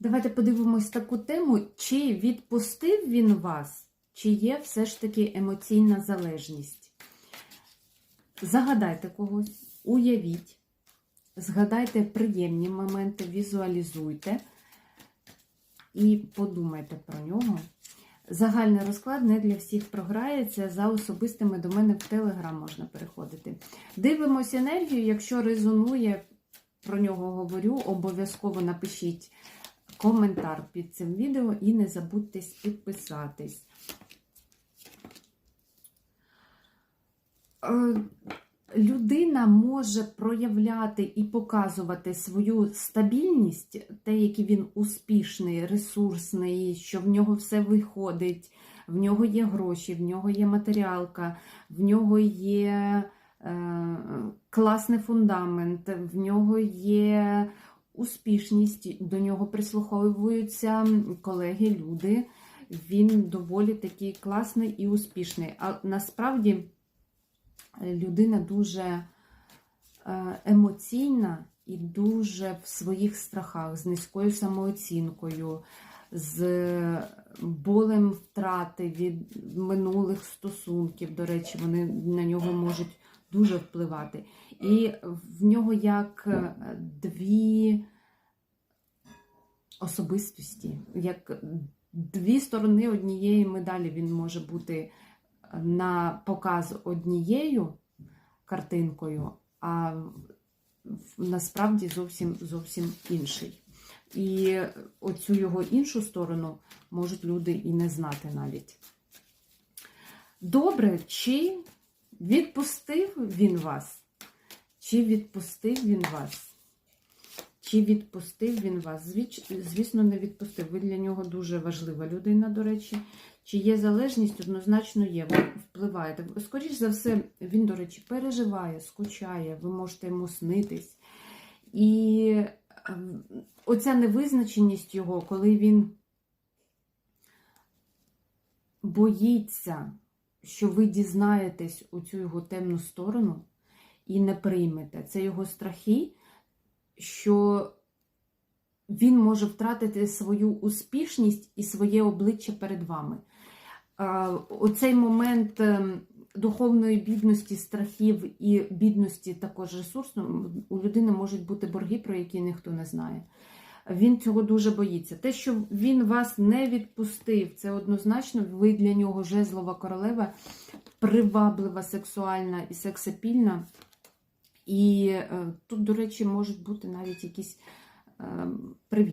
Давайте подивимось таку тему, чи відпустив він вас, чи є все ж таки емоційна залежність. Загадайте когось, уявіть, згадайте приємні моменти, візуалізуйте і подумайте про нього. Загальний розклад не для всіх програється. За особистими до мене в Телеграм можна переходити. Дивимось енергію. Якщо резонує, про нього говорю, обов'язково напишіть коментар під цим відео і не забудьте підписатись. Е, Людина може проявляти і показувати свою стабільність, те, який він успішний, ресурсний, що в нього все виходить, в нього є гроші, в нього є матеріалка, в нього є е, класний фундамент, в нього є успішність, до нього прислуховуються колеги, люди. Він доволі такий класний і успішний. А насправді людина дуже е, емоційна і дуже в своїх страхах, з низькою самооцінкою, з болем втрати від минулих стосунків. До речі, вони на нього можуть дуже впливати. І в нього як е, дві особистості, як дві сторони однієї медалі він може бути на показ однією картинкою, а насправді зовсім зовсім інший. І оцю його іншу сторону можуть люди і не знати навіть. Добре, чи відпустив він вас? Чи відпустив він вас? Чи відпустив він вас? Звісно, не відпустив. Ви для нього дуже важлива людина, до речі. Чи є залежність? Однозначно є. Ви впливаєте. Скоріше за все, він, до речі, переживає, скучає, ви можете йому снитись. І ем, оця невизначеність його, коли він боїться, що ви дізнаєтесь у цю його темну сторону і не приймете. Це його страхи, що він може втратити свою успішність і своє обличчя перед вами. Оцей момент ем, духовної бідності, страхів і бідності також ресурсу, у людини можуть бути борги, про які ніхто не знає. Він цього дуже боїться. Те, що він вас не відпустив, це однозначно, ви для нього жезлова королева, приваблива, сексуальна і сексапільна. І е, тут, до речі, можуть бути навіть якісь е, прив'язки.